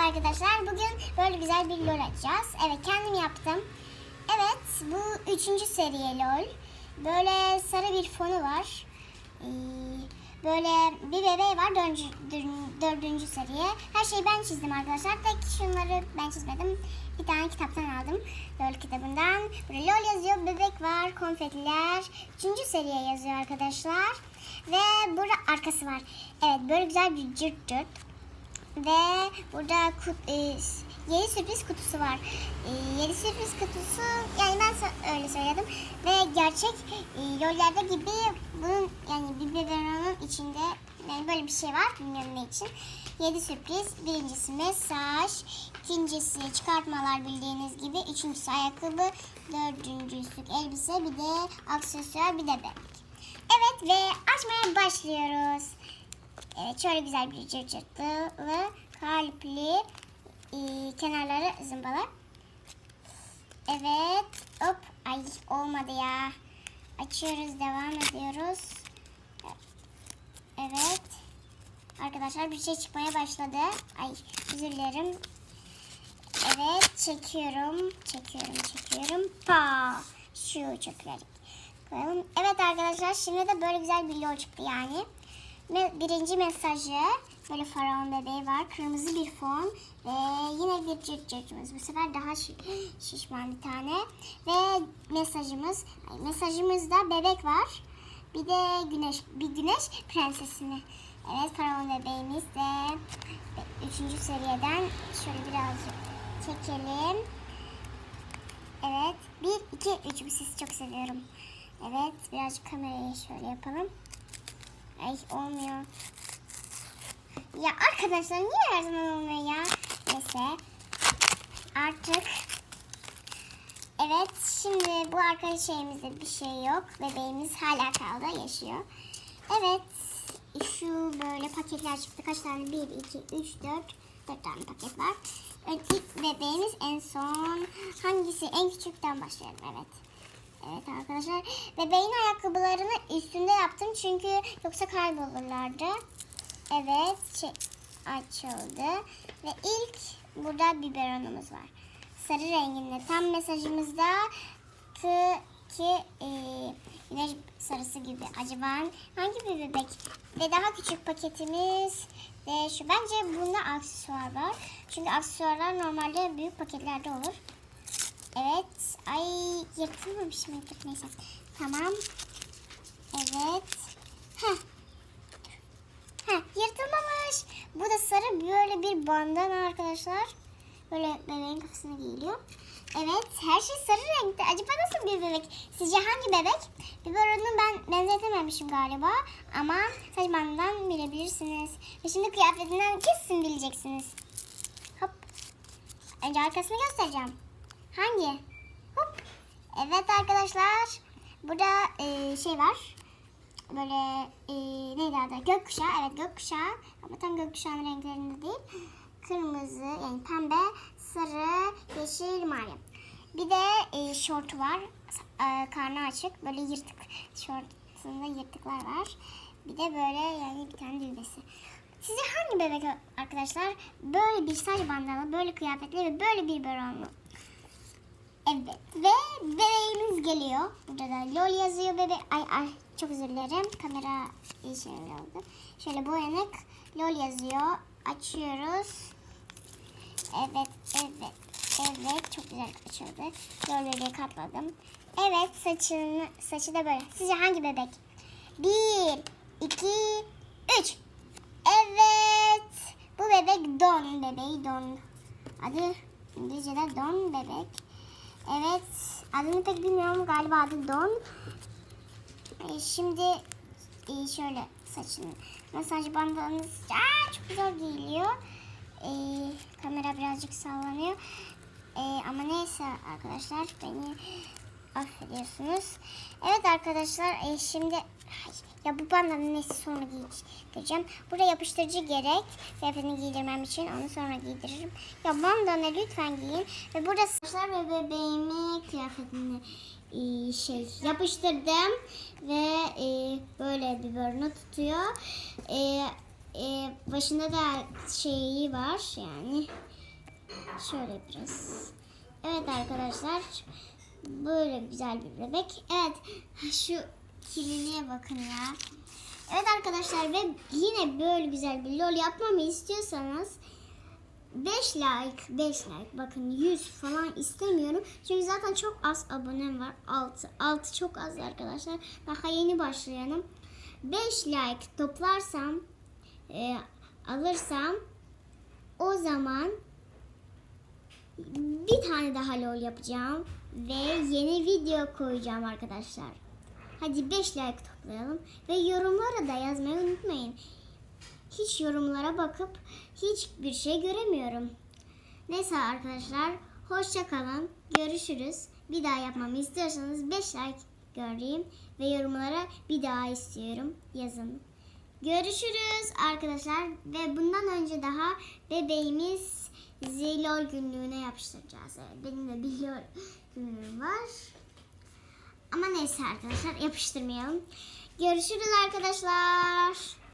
arkadaşlar. Bugün böyle güzel bir lol açacağız. Evet kendim yaptım. Evet bu üçüncü seriye lol. Böyle sarı bir fonu var. Ee, böyle bir bebeği var dördüncü, dör- dördüncü seriye. Her şeyi ben çizdim arkadaşlar. Tek şunları ben çizmedim. Bir tane kitaptan aldım. LOL kitabından. Böyle LOL yazıyor. Bebek var. Konfetiler. Üçüncü seriye yazıyor arkadaşlar. Ve burada arkası var. Evet böyle güzel bir cırt cırt. Ve burada kut, e, yedi sürpriz kutusu var. E, yedi sürpriz kutusu yani ben öyle söyledim. Ve gerçek e, yollerde gibi bunun yani biberonun içinde yani böyle bir şey var bilmiyorum ne için. Yedi sürpriz. Birincisi mesaj. ikincisi çıkartmalar bildiğiniz gibi. Üçüncüsü ayakkabı. Dördüncüsü elbise. Bir de aksesuar bir de bebek. Evet ve açmaya başlıyoruz. Evet şöyle güzel bir cırcırtılı kalpli e, kenarları zımbala. Evet hop ay olmadı ya. Açıyoruz devam ediyoruz. Evet. Arkadaşlar bir şey çıkmaya başladı. Ay özür dilerim. Evet çekiyorum. Çekiyorum çekiyorum. Pa. Şu çöklerek koyalım. Evet arkadaşlar şimdi de böyle güzel bir lol çıktı yani. Birinci mesajı böyle faraon bebeği var. Kırmızı bir fon ve yine bir cırt cırtımız. Bu sefer daha şi- şişman bir tane. Ve mesajımız, mesajımızda bebek var. Bir de güneş, bir güneş prensesini. Evet faraon bebeğimiz de üçüncü seriyeden şöyle birazcık çekelim. Evet. Bir, iki, üç. Bu sesi çok seviyorum. Evet. Birazcık kamerayı şöyle yapalım. Ay olmuyor. Ya arkadaşlar niye her zaman olmuyor ya? Neyse. Artık. Evet. Şimdi bu arka şeyimizde bir şey yok. Bebeğimiz hala kaldı. Yaşıyor. Evet. Şu böyle paketler çıktı. Kaç tane? Bir, iki, üç, dört. Dört tane paket var. İlk bebeğimiz en son. Hangisi? En küçükten başlayalım. Evet. Evet arkadaşlar. Bebeğin ayakkabılarını üstünde yaptım. Çünkü yoksa kaybolurlardı. Evet. Şey, açıldı. Ve ilk burada biberonumuz var. Sarı renginde. Tam mesajımızda ki, ki e, güneş sarısı gibi. Acaba hangi bir bebek? Ve daha küçük paketimiz de şu. Bence bunda aksesuar var. Çünkü aksesuarlar normalde büyük paketlerde olur. Evet. Ay yırtılmamış mı? Dur, Neyse. Tamam. Evet. Heh. Heh, yırtılmamış. Bu da sarı böyle bir bandana arkadaşlar. Böyle bebeğin kafasına giyiliyor. Evet her şey sarı renkte. Acaba nasıl bir bebek? Sizce hangi bebek? Biberonunu ben benzetememişim galiba. Ama saç bandından bilebilirsiniz. Ve şimdi kıyafetinden kesin bileceksiniz. Hop. Önce arkasını göstereceğim. Hangi? Hop. Evet arkadaşlar. Burada e, şey var. Böyle e, neydi adı? Gökkuşağı. Evet gökkuşağı. Ama tam gökkuşağının renklerinde değil. Kırmızı yani pembe, sarı, yeşil, mavi. Bir de e, şortu var. E, karnı açık. Böyle yırtık. Şortunda yırtıklar var. Bir de böyle yani bir tane düğmesi. Size hangi bebek arkadaşlar? Böyle bir saç bandalı, böyle kıyafetli ve böyle bir beronlu. Evet ve bebeğimiz geliyor. Burada da LOL yazıyor bebe. Ay ay çok özür dilerim. Kamera şey oldu. Şöyle boyanık LOL yazıyor. Açıyoruz. Evet evet evet çok güzel açıldı. LOL bebeği katladım. Evet saçını saçı da böyle. Sizce hangi bebek? Bir, iki, üç. Evet. Bu bebek Don bebeği Don. Adı İngilizce'de Don bebek. Evet. Adını pek bilmiyorum. Galiba adı Don. Ee, şimdi e, şöyle saçını masaj bandımız Aa, çok güzel giyiliyor. Ee, kamera birazcık sallanıyor. Ee, ama neyse arkadaşlar beni affediyorsunuz. Evet arkadaşlar e, şimdi Ay, ya bu bandanın nesi sonra giyeceğim. Buraya yapıştırıcı gerek. Kıyafetini giydirmem için onu sonra giydiririm. Ya bandana lütfen giyin. Ve burada saçlar ve bebeğimi kıyafetini e, şey yapıştırdım. Ve e, böyle bir börnü tutuyor. E, e, başında da şeyi var yani. Şöyle biraz. Evet arkadaşlar. Böyle güzel bir bebek. Evet şu kirliliğe bakın ya. Evet arkadaşlar ve yine böyle güzel bir lol yapmamı istiyorsanız 5 like, 5 like bakın 100 falan istemiyorum. Çünkü zaten çok az abonem var. 6. 6 çok az arkadaşlar. Daha yeni başlayanım. 5 like toplarsam e, alırsam o zaman bir tane daha lol yapacağım ve yeni video koyacağım arkadaşlar. Hadi 5 like toplayalım ve yorumlara da yazmayı unutmayın. Hiç yorumlara bakıp hiçbir şey göremiyorum. Neyse arkadaşlar hoşça kalın. Görüşürüz. Bir daha yapmamı istiyorsanız 5 like göreyim ve yorumlara bir daha istiyorum yazın. Görüşürüz arkadaşlar ve bundan önce daha bebeğimiz Zilol günlüğüne yapıştıracağız. Evet, benim de bir günlüğüm var. Ama neyse arkadaşlar yapıştırmayalım. Görüşürüz arkadaşlar.